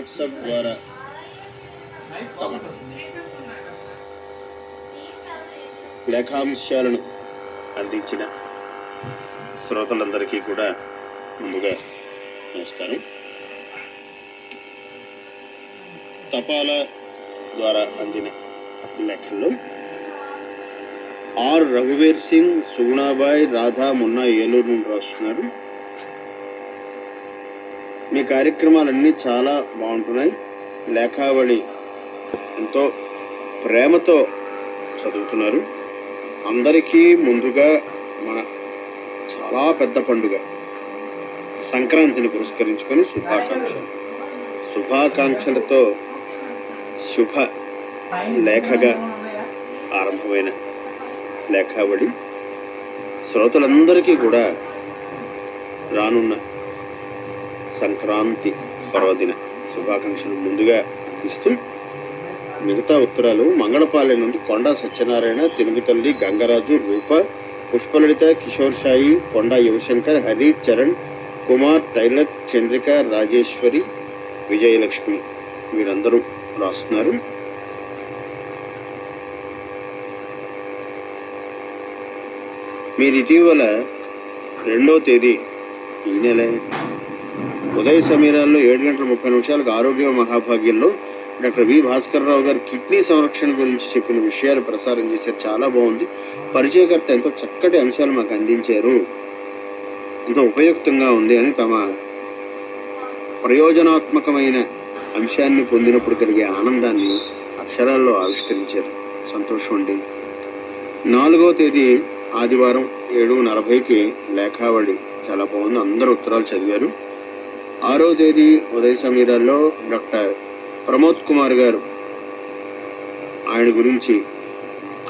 WhatsApp ద్వారా. తమ లేఖాంశాలను అందించిన శ్రోతలందరికీ కూడా ముందుగా నమస్కారం. తపాలా ద్వారా అందిన లేఖల్లో ఆర్ రఘువీర్ సింగ్ సుగుణాబాయ్ రాధా మున్నా ఏలూరు నుండి రాస్తున్నారు. మీ కార్యక్రమాలన్నీ చాలా బాగుంటున్నాయి. లేఖావళి ఎంతో ప్రేమతో చదువుతున్నారు. అందరికీ ముందుగా మన చాలా పెద్ద పండుగ. సంక్రాంతిని పురస్కరించుకొని శుభాకాంక్షలు. శుభాకాంక్షలతో శుభ లేఖగా ఆరంభమైన లేఖావళి. శ్రోతలందరికీ కూడా రానున్న సంక్రాంతి పర్వదిన శుభాకాంక్షలు ముందుగా ఇస్తూ మిగతా ఉత్తరాలు మంగళపాలెం నుండి కొండా సత్యనారాయణ తెలుగు తల్లి గంగరాజు రూప పుష్పలలిత కిషోర్ సాయి కొండా యువశంకర్ హరి చరణ్ కుమార్ టైలర్ చంద్రిక రాజేశ్వరి విజయలక్ష్మి వీరందరూ రాస్తున్నారు. మీరు ఇటీవల రెండో తేదీ ఈ నెల ఉదయ సమీరాల్లో ఏడు గంటల ముప్పై నిమిషాలకు ఆరోగ్య మహాభాగ్యంలో డాక్టర్ వి భాస్కర్ రావు గారు కిడ్నీ సంరక్షణ గురించి చెప్పిన విషయాలు ప్రసారం చేశారు. చాలా బాగుంది. పరిచయకర్త ఎంతో చక్కటి అంశాలు మాకు అందించారు. ఎంతో ఉపయుక్తంగా ఉంది అని తమ ప్రయోజనాత్మకమైన అంశాన్ని పొందినప్పుడు కలిగే ఆనందాన్ని అక్షరాల్లో ఆవిష్కరించారు. సంతోషం అండి. నాలుగో తేదీ ఆదివారం ఏడు నలభైకి లేఖావళి. చాలా బాగుంది. అందరూ ఉత్తరాలు చదివారు. ఆరో తేదీ ఉదయ సమీరాల్లో డాక్టర్ ప్రమోద్ కుమార్ గారు. ఆయన గురించి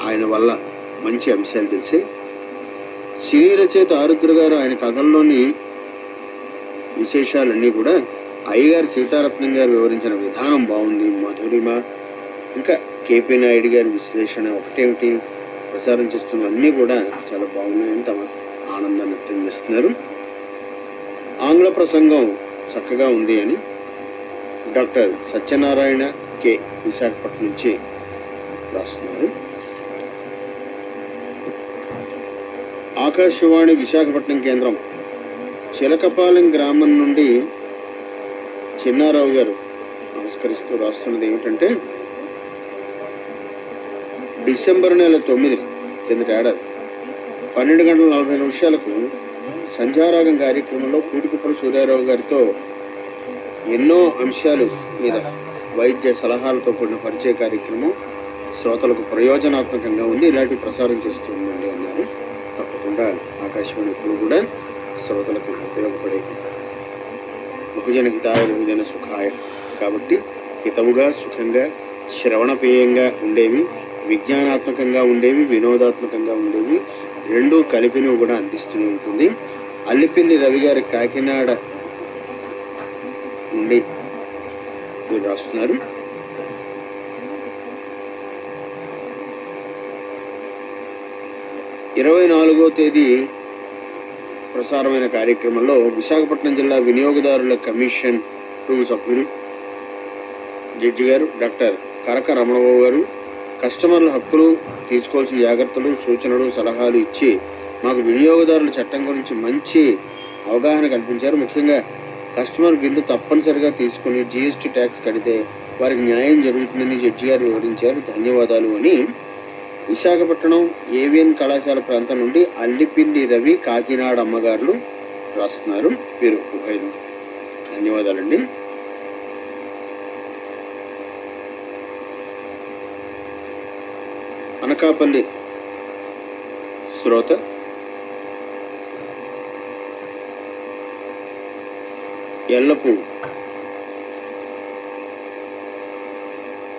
ఆయన వల్ల మంచి అంశాలు తెలిసి సినీ రచయిత ఆరుద్ర గారు ఆయన కథల్లోని విశేషాలన్నీ కూడా అయ్యగారు సీతారత్నం గారు వివరించిన విధానం బాగుంది మధురిమ. ఇంకా కేపీ నాయుడు గారి విశ్లేషణ ఒకటేమిటి ప్రసారం చేస్తున్నవన్నీ కూడా చాలా బాగున్నాయని తమ ఆనందాన్ని వ్యక్తం చేస్తున్నారు. ఆంగ్ల ప్రసంగం చక్కగా ఉంది అని డాక్టర్ సత్యనారాయణ కె. విశాఖపట్నం నుంచి రాస్తున్నారు. ఆకాశవాణి విశాఖపట్నం కేంద్రం చిలకపాలెం గ్రామం నుండి చిన్నారావు గారు నమస్కరిస్తూ రాస్తున్నది ఏమిటంటే డిసెంబర్ నెల తొమ్మిది కిందటి ఏడాది పన్నెండు గంటల నలభై నిమిషాలకు సంధ్యారాగం కార్యక్రమంలో పూడికుప్పల సూర్యారావు గారితో ఎన్నో అంశాలు మీద వైద్య సలహాలతో కూడిన పరిచయ కార్యక్రమం శ్రోతలకు ప్రయోజనాత్మకంగా ఉంది. ఇలాంటి ప్రసారం చేస్తూ ఉండండి అన్నారు. తప్పకుండా ఆకాశవాణి ఇప్పుడు కూడా శ్రోతలకు ఉపయోగపడే బహుజన హితాయ బహుజన సుఖాయ కాబట్టి హితవుగా సుఖంగా శ్రవణపేయంగా ఉండేవి విజ్ఞానాత్మకంగా ఉండేవి వినోదాత్మకంగా ఉండేవి రెండు కలిపినవి కూడా అందిస్తూనే ఉంటుంది. అల్లిపిల్లి రవి గారి కాకినాడ నుండి మీరు రాస్తున్నారు. ఇరవై నాలుగో తేదీ ప్రసారమైన కార్యక్రమంలో విశాఖపట్నం జిల్లా వినియోగదారుల కమిషన్ టూ సభ్యులు జడ్జి గారు డాక్టర్ కరక రమణబాబు గారు కస్టమర్ల హక్కులు తీసుకోవాల్సిన జాగ్రత్తలు సూచనలు సలహాలు ఇచ్చి మాకు వినియోగదారుల చట్టం గురించి మంచి అవగాహన కల్పించారు. ముఖ్యంగా కస్టమర్ బిల్లు తప్పనిసరిగా తీసుకుని జీఎస్టీ ట్యాక్స్ కడితే వారికి న్యాయం జరుగుతుందని జడ్జి గారు వివరించారు. ధన్యవాదాలు అని విశాఖపట్నం ఏవిఎన్ కళాశాల ప్రాంతం నుండి అల్లిపిల్లి రవి కాకినాడ అమ్మగారులు రాస్తున్నారు. మీరు ధన్యవాదాలండి. అనకాపల్లి శ్రోత ఎల్లపు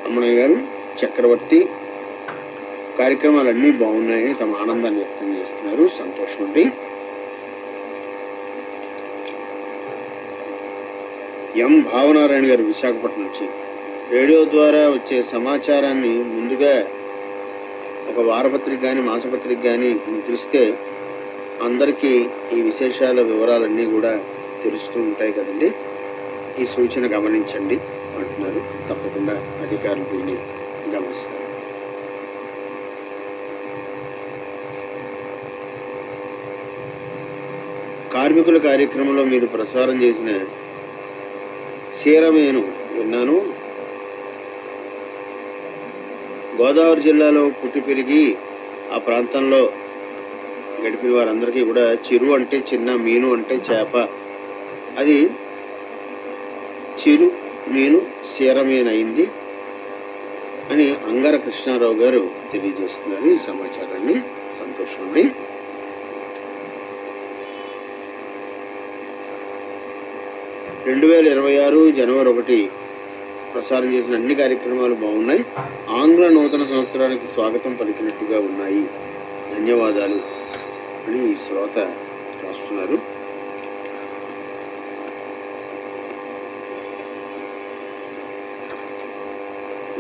రమణయ్య గారు చక్రవర్తి కార్యక్రమాలన్నీ బాగున్నాయని తమ ఆనందాన్ని వ్యక్తం చేస్తున్నారు. సంతోషం అండి. ఎం. భావనారాయణ గారు విశాఖపట్నం నుంచి. రేడియో ద్వారా వచ్చే సమాచారాన్ని ముందుగా ఒక వారపత్రిక కానీ మాసపత్రిక కానీ ముద్రిస్తే అందరికీ ఈ విశేషాల వివరాలన్నీ కూడా తెలుస్తూ ఉంటాయి కదండి. ఈ సూచన గమనించండి అంటున్నారు. తప్పకుండా అధికారులు దీన్ని గమనిస్తారు. కార్మికుల కార్యక్రమంలో మీరు ప్రసారం చేసిన సీరమేను విన్నాను. గోదావరి జిల్లాలో పుట్టి పెరిగి ఆ ప్రాంతంలో గడిపిన వారందరికీ కూడా చిరు అంటే చిన్న మీను అంటే చేప అది చిరు మీను సీరమీన్ అని అంగార కృష్ణారావు గారు తెలియజేస్తున్నారు. ఈ సమాచారాన్ని సంతోషండి రెండు వేల ఇరవై ఆరు జనవరి ఒకటి ప్రసారం చేసిన అన్ని కార్యక్రమాలు బాగున్నాయి. ఆంగ్ల నూతన సంవత్సరానికి స్వాగతం పలికినట్టుగా ఉన్నాయి. ధన్యవాదాలు అని ఈ శ్రోత రాస్తున్నారు.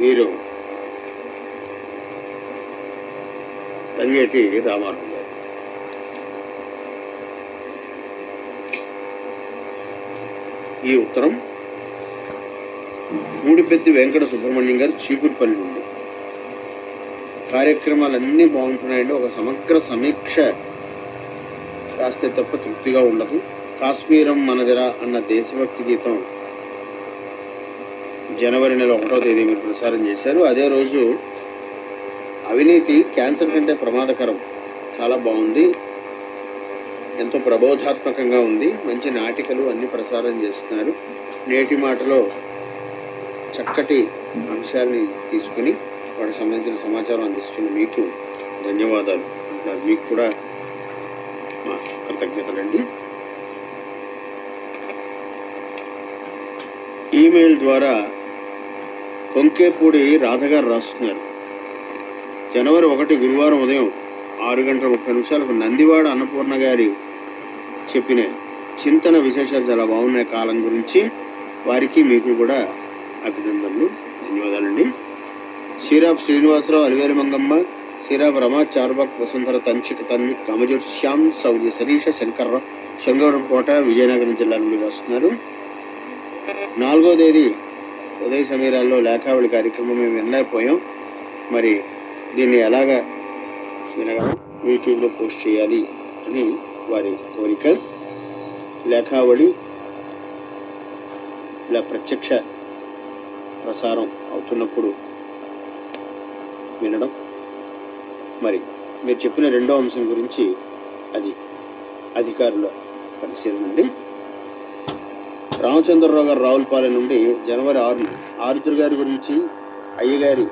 వీరు తంగేటి రామారావు గారు. ఈ ఉత్తరం మూడిపెత్తి వెంకట సుబ్రహ్మణ్యం గారు చీపురుపల్లి నుండి. కార్యక్రమాలన్నీ బాగుంటున్నాయండి. ఒక సమగ్ర సమీక్ష రాస్తే తప్ప తృప్తిగా ఉండదు. కాశ్మీరం మనదిరా అన్న దేశభక్తి గీతం జనవరి నెల ఒకటో తేదీ మీరు ప్రసారం చేశారు. అదే రోజు అవినీతి క్యాన్సర్ కంటే ప్రమాదకరం. చాలా బాగుంది. ఎంతో ప్రబోధాత్మకంగా ఉంది. మంచి నాటికలు అన్ని ప్రసారం చేస్తున్నారు. నేటి మాటలో చక్కటి అంశాలని తీసుకుని వాటికి సంబంధించిన సమాచారం అందిస్తున్న మీకు ధన్యవాదాలు. మీకు కూడా మా కృతజ్ఞతలండి ఈమెయిల్ ద్వారా కొంకేపూడి రాధగారు రాస్తున్నారు. జనవరి ఒకటి గురువారం ఉదయం ఆరు గంటల ముప్పై నిమిషాలకు నందివాడ అన్నపూర్ణ గారి చెప్పిన చింతన విశేషాలు చాలా బాగున్నాయి కాలం గురించి. వారికి మీకు కూడా అభినందనలు ధన్యవాదాలండి. శ్రీరాబ్ శ్రీనివాసరావు అలివేరి మంగమ్మ శ్రీరాబ్ రమా చార్బాక్ వసుంధర తంచిక తన్వి కమజూర్ శ్యామ్ సౌజీ శరీష శంకర్రావు శంగవరంకోట విజయనగరం జిల్లా నుండి వస్తున్నారు. నాలుగో తేదీ ఉదయ సమీరాల్లో లేఖావళి కార్యక్రమం మేము వినలేకపోయాం. మరి దీన్ని ఎలాగా వినగలం? యూట్యూబ్లో పోస్ట్ చేయాలి అని వారి కోరిక. లేఖావళి ఇలా ప్రత్యక్ష ప్రసారం అవుతున్నప్పుడు వినడం. మరి మీరు చెప్పిన రెండో అంశం గురించి అది అధికారుల పరిశీలన అండి. రామచంద్రరావు గారు రావులపాలెం నుండి జనవరి ఆరు ఆరుద్ర గారి గురించి అయ్యగారి